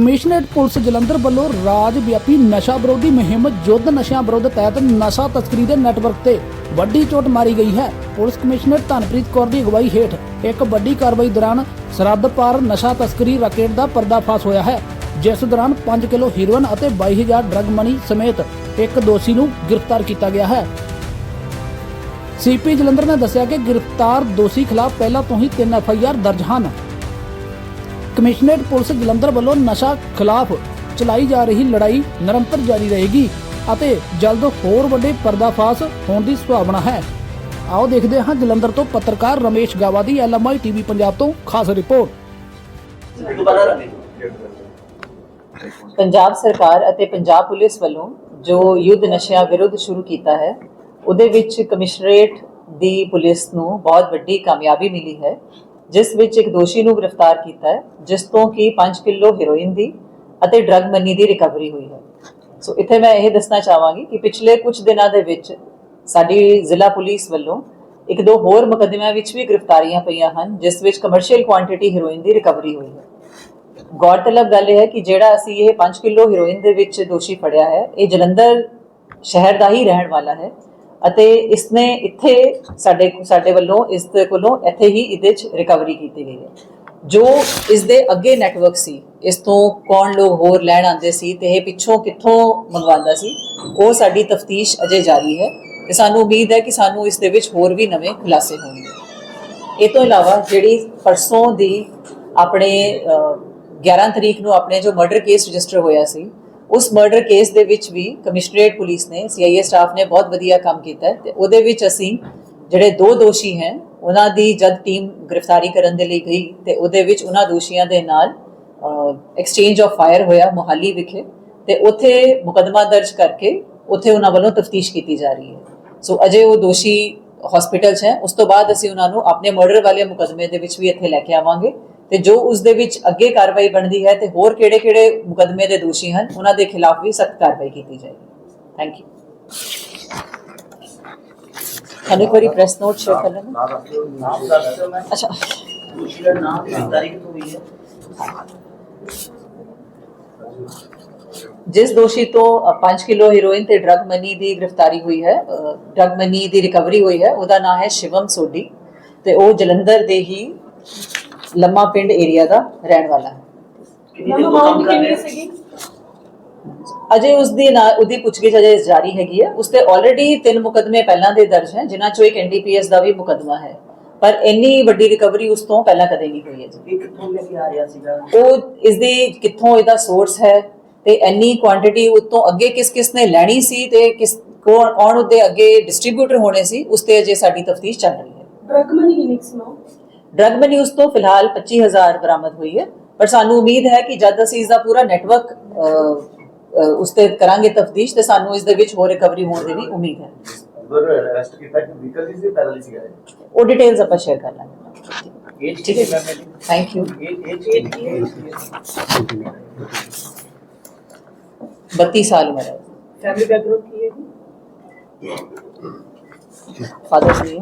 Commissionerate police Jalandhar ਵੱਲੋਂ ਰਾਜ ਵਿਆਪੀ ਨਸ਼ਾ ਵਿਰੋਧੀ ਮੁਹਿੰਮ ਯੁੱਧ ਨਸ਼ਿਆਂ ਵਿਰੁੱਧ ਤਹਿਤ ਨਸ਼ਾ ਤਸਕਰੀ ਦੇ ਨੈਟਵਰਕ ਤੇ ਵੱਡੀ ਚੋਟ ਮਾਰੀ ਗਈ ਹੈ। ਪੁਲਿਸ ਕਮਿਸ਼ਨਰ ਧਨਪ੍ਰੀਤ ਕੌਰ ਦੀ ਅਗਵਾਈ ਹੇਠ ਇੱਕ ਵੱਡੀ ਕਾਰਵਾਈ ਦੌਰਾਨ ਸਰਹੱਦ ਪਾਰ ਨਸ਼ਾ ਤਸਕਰੀ ਰਕੇਟ ਦਾ ਪਰਦਾਫਾਸ਼ ਹੋਇਆ ਹੈ। ਜਿਸ ਦੌਰਾਨ 5 ਕਿਲੋ ਹੀਰੋਇਨ ਅਤੇ 22000 ਡਰੱਗ ਮਨੀ ਸਮੇਤ ਇੱਕ ਦੋਸ਼ੀ ਨੂੰ ਗ੍ਰਿਫਤਾਰ ਕੀਤਾ ਗਿਆ ਹੈ। ਸੀਪੀ ਜਲੰਧਰ ਨੇ ਦੱਸਿਆ ਕਿ ਗ੍ਰਿਫਤਾਰ ਦੋਸ਼ੀ ਖਿਲਾਫ ਪਹਿਲਾਂ ਤੋਂ ਹੀ 3 ਐਫਆਈਆਰ ਦਰਜ ਹਨ। ਕਮਿਸ਼ਨਰੇਟ ਪੁਲਿਸ ਜਲੰਧਰ ਵੱਲੋਂ ਨਸ਼ਾ ਖਿਲਾਫ ਚਲਾਈ ਜਾ ਰਹੀ ਲੜਾਈ ਨਿਰੰਤਰ ਜਾਰੀ ਰਹੇਗੀ ਅਤੇ ਜਲਦ ਹੋਰ ਵੱਡੇ ਪਰਦਾਫਾਸ਼ ਹੋਣ ਦੀ ਸੰਭਾਵਨਾ ਹੈ। ਆਓ ਦੇਖਦੇ ਹਾਂ ਜਲੰਧਰ ਤੋਂ ਪੱਤਰਕਾਰ ਰਮੇਸ਼ ਗਾਵਾ ਦੀ ਐਲਐਮਆਈ ਟੀਵੀ ਪੰਜਾਬ ਤੋਂ ਖਾਸ ਰਿਪੋਰਟ। ਪੰਜਾਬ ਸਰਕਾਰ ਅਤੇ ਪੰਜਾਬ ਪੁਲਿਸ ਵੱਲੋਂ ਜੋ ਯੁੱਧ ਨਸ਼ਿਆਂ ਵਿਰੁੱਧ ਸ਼ੁਰੂ ਕੀਤਾ ਹੈ, ਉਹਦੇ ਵਿੱਚ ਕਮਿਸ਼ਨਰੇਟ ਦੀ ਪੁਲਿਸ ਨੂੰ ਬਹੁਤ ਵੱਡੀ ਕਾਮਯਾਬੀ ਮਿਲੀ ਹੈ। ਜਿਸ ਵਿੱਚ ਇੱਕ ਦੋਸ਼ੀ ਨੂੰ ਗ੍ਰਿਫਤਾਰ ਕੀਤਾ ਹੈ, ਜਿਸ ਤੋਂ ਕਿ 5 ਕਿਲੋ ਹੈਰੋਇਨ ਦੀ ਅਤੇ ਡਰੱਗ ਮਨੀ ਦੀ ਰਿਕਵਰੀ ਹੋਈ ਹੈ। ਸੋ ਇੱਥੇ ਮੈਂ ਇਹ ਦੱਸਣਾ ਚਾਹਾਂਗੀ ਕਿ ਪਿਛਲੇ ਕੁਝ ਦਿਨਾਂ ਦੇ ਵਿੱਚ ਸਾਡੀ ਜ਼ਿਲ੍ਹਾ ਪੁਲਿਸ ਵੱਲੋਂ ਇੱਕ ਦੋ ਹੋਰ ਮੁਕੱਦਮਿਆਂ ਵਿੱਚ ਵੀ ਗ੍ਰਿਫਤਾਰੀਆਂ ਪਈਆਂ ਹਨ, ਜਿਸ ਵਿੱਚ ਕਮਰਸ਼ੀਅਲ ਕੁਆਂਟੀਟੀ ਹੈਰੋਇਨ ਦੀ ਰਿਕਵਰੀ ਹੋਈ ਹੈ। ਗੌਰਤਲਬ ਗੱਲ ਇਹ ਹੈ ਕਿ ਜਿਹੜਾ ਅਸੀਂ ਇਹ 5 ਕਿਲੋ ਹੈਰੋਇਨ ਦੇ ਵਿੱਚ ਦੋਸ਼ੀ ਫੜਿਆ ਹੈ, ਇਹ ਜਲੰਧਰ ਸ਼ਹਿਰ ਦਾ ਹੀ ਰਹਿਣ ਵਾਲਾ ਹੈ। ਅਤੇ ਇਸਨੇ ਇੱਥੇ ਸਾਡੇ ਸਾਡੇ ਵੱਲੋਂ ਇਸ ਦੇ ਕੋਲੋਂ ਇੱਥੇ ਹੀ ਇਹਦੇ ਚ ਰਿਕਵਰੀ ਕੀਤੀ ਗਈ ਹੈ। ਜੋ ਇਸ ਦੇ ਅੱਗੇ ਨੈਟਵਰਕ ਸੀ ਇਸ ਤੋਂ ਕੌਣ ਲੋਕ ਹੋਰ ਲੈਣ ਆਉਂਦੇ ਸੀ ਤੇ ਇਹ ਪਿੱਛੋਂ ਕਿੱਥੋਂ ਮੰਗਵਾਉਂਦਾ ਸੀ ਉਹ ਸਾਡੀ ਤਫਤੀਸ਼ ਅਜੇ ਜਾਰੀ ਹੈ ਤੇ ਸਾਨੂੰ ਉਮੀਦ ਹੈ ਕਿ ਸਾਨੂੰ ਇਸ ਦੇ ਵਿੱਚ ਹੋਰ ਵੀ ਨਵੇਂ ਖੁਲਾਸੇ ਹੋਣਗੇ। ਇਹ ਤੋਂ ਇਲਾਵਾ ਜਿਹੜੀ ਪਰਸੋਂ ਦੀ ਆਪਣੇ ਅਹ, 11 ਤਰੀਕ ਨੂੰ ਆਪਣੇ ਜੋ ਮਰਡਰ ਕੇਸ ਰਜਿਸਟਰ ਹੋਇਆ ਸੀ ਉਸ ਮਰਡਰ ਕੇਸ ਦੇ ਵਿੱਚ ਵੀ ਕਮਿਸ਼ਨਰੇਟ ਪੁਲਿਸ ਨੇ ਸੀਆਈਏ ਸਟਾਫ ਨੇ ਬਹੁਤ ਵਧੀਆ ਕੰਮ ਕੀਤਾ ਤੇ ਉਹਦੇ ਵਿੱਚ ਅਸੀਂ ਜਿਹੜੇ ਦੋ ਦੋਸ਼ੀ ਹੈ, ਉਹਨਾਂ ਦੀ ਜਦ ਟੀਮ ਗ੍ਰਿਫਤਾਰੀ ਕਰਨ ਦੇ ਲਈ ਗਈ ਤੇ ਉਹਦੇ ਵਿੱਚ ਉਹਨਾਂ ਦੋਸ਼ੀਆਂ ਦੇ ਨਾਲ ਐਕਸਚੇਂਜ ਆਫ ਫਾਇਰ ਹੋਇਆ ਮੁਹਾਲੀ ਵਿਖੇ ਤੇ ਉੱਥੇ ਮੁਕਦਮਾ ਦਰਜ ਕਰਕੇ ਉੱਥੇ ਉਹਨਾਂ ਵੱਲੋਂ ਤਫਤੀਸ਼ ਕੀਤੀ ਜਾ ਰਹੀ ਹੈ। ਸੋ ਅਜੇ ਉਹ ਦੋਸ਼ੀ ਹਸਪੀਟਲ 'ਚ ਹੈ, ਉਸ ਤੋਂ ਬਾਅਦ ਅਸੀਂ ਉਹਨਾਂ ਨੂੰ ਆਪਣੇ ਮਰਡਰ ਵਾਲੇ ਮੁਕਦਮੇ ਦੇ ਵਿੱਚ ਵੀ ਇੱਥੇ ਲੈ ਕੇ ਆਵਾਂਗੇ ਤੇ ਜੋ ਉਸ ਦੇ ਵਿੱਚ ਅੱਗੇ ਕਾਰਵਾਈ ਬਣਦੀ ਹੈ ਤੇ ਹੋਰ ਕਿਹੜੇ-ਕਿਹੜੇ ਮੁਕਦਮੇ ਦੇ ਦੋਸ਼ੀ ਹਨ ਉਹਨਾਂ ਦੇ ਖਿਲਾਫ ਵੀ ਸਖਤ ਕਾਰਵਾਈ ਕੀਤੀ ਜਾਏਗੀ। ਥੈਂਕ ਯੂ ਇੱਕ ਵਾਰੀ ਪ੍ਰੈਸ ਨੋਟ ਸ਼ੇਅਰ ਕਰ ਲੈਣਾ। ਨਾਮ ਦੱਸ ਦਿਓ। ਮੈਂ। ਅੱਛਾ। ਦੋਸ਼ੀ ਦਾ ਨਾਮ ਤੇ ਤਾਰੀਖ ਤੋਂ ਹੋਈ ਹੈ। ਜਿਸ ਦੋਸ਼ੀ ਤੋਂ 5 ਕਿਲੋ ਹੈਰੋਇਨ ਤੇ ਡਰਗ ਮਨੀ ਦੀ ਗ੍ਰਿਫਤਾਰੀ ਹੋਈ ਹੈ ਡਰਗ ਮਨੀ ਦੀ ਰਿਕਵਰੀ ਹੋਈ ਹੈ ਉਹਦਾ ਨਾਮ ਹੈ ਸ਼ਿਵਮ ਸੋਢੀ ਤੇ ਉਹ ਜਲੰਧਰ ਦੇ ਹੀ ਲੰਮਾ ਪਿੰਡ ਏਰੀਆ ਦਾ ਰਹਿਣ ਵਾਲਾ ਹੈ। ਕਿੰਨੀ ਦੇਰ ਤੋਂ ਕੰਮ ਕਰ ਰਿਹਾ ਸੀ ਅਜੇ ਉਸ ਦੀ ਨਾ ਉਹਦੀ ਪੁੱਛਗਿੱਛ ਅਜੇ ਜਾਰੀ ਹੈਗੀ ਹੈ। ਉਸ ਤੇ ਆਲਰੇਡੀ ਤਿੰਨ ਮੁਕਦਮੇ ਪਹਿਲਾਂ ਦੇ ਦਰਜ ਹੈ ਜਿਨ੍ਹਾਂ ਚੋਂ ਇੱਕ ਐਨਡੀਪੀਐਸ ਦਾ ਵੀ ਮੁਕਦਮਾ ਹੈ। ਪਰ ਇੰਨੀ ਵੱਡੀ ਰਿਕਵਰੀ ਉਸ ਤੋਂ ਪਹਿਲਾਂ ਕਦੇ ਨਹੀਂ ਹੋਈ ਹੈ ਜੀ। ਇਹ ਕਿੱਥੋਂ ਲੈ ਕੇ ਆ ਰਿਹਾ ਸੀਗਾ? ਉਹ ਇਸ ਦੀ ਕਿੱਥੋਂ ਇਹਦਾ ਸੋਰਸ ਹੈ ਤੇ ਇੰਨੀ ਕੁਆਂਟੀਟੀ ਉਤੋਂ ਅੱਗੇ ਕਿਸ ਕਿਸ ਨੇ ਲੈਣੀ ਸੀ ਤੇ ਕਿਸ ਕੌਣ ਕੌਣ ਉਹਦੇ ਅੱਗੇ ਡਿਸਟ੍ਰੀਬਿਊਟਰ ਹੋਣੇ ਸੀ ਉਸ ਤੇ ਅਜੇ ਸਾਡੀ ਤਫਤੀਸ਼ ਚੱਲ ਰਹੀ ਹੈ। ਡਰਗ ਮਨੀ ਯੂਨਿਕਸ ਨੂੰ? ਡਰਗ ਮਨੀ ਉਸ ਤੋਂ ਫਿਲਹਾਲ 25000 ਬਰਾਮਦ ਹੋਈ ਹੈ। ਪਰ ਸਾਨੂੰ ਉਮੀਦ ਹੈ ਕਿ ਜਦ ਅਸੀਂ ਇਸ ਦਾ ਪੂਰਾ ਨੈਟਵਰਕ ਉਸ ਤੇ ਕਰਾਂਗੇ ਤਫਤੀਸ਼ ਤੇ ਸਾਨੂੰ ਇਸ ਦੇ ਵਿੱਚ ਹੋਰ ਰਿਕਵਰੀ ਹੋਣ ਦੀ ਵੀ ਉਮੀਦ ਹੈ। ਅਰੈਸਟ ਕੀਤਾ ਕਿ ਵਹੀਕਲ ਹੀ ਸੀਗਾ? ਉਹ ਡਿਟੇਲਸ ਆਪਾਂ ਸ਼ੇਅਰ ਕਰ ਲਾਂਗੇ। ਮੈਂ ਮੇਰੀ ਥੈਂਕ ਯੂ ਏਜ ਏਜ ਕਿੰਨੀ 32 ਸਾਲ ਉਮਰ ਹੈ। ਫੈਮਿਲੀ ਬੈਕਗ੍ਰਾਉਂਡ ਕੀ ਹੈ ਜੀ? ਫਾਦਰ ਜੀ।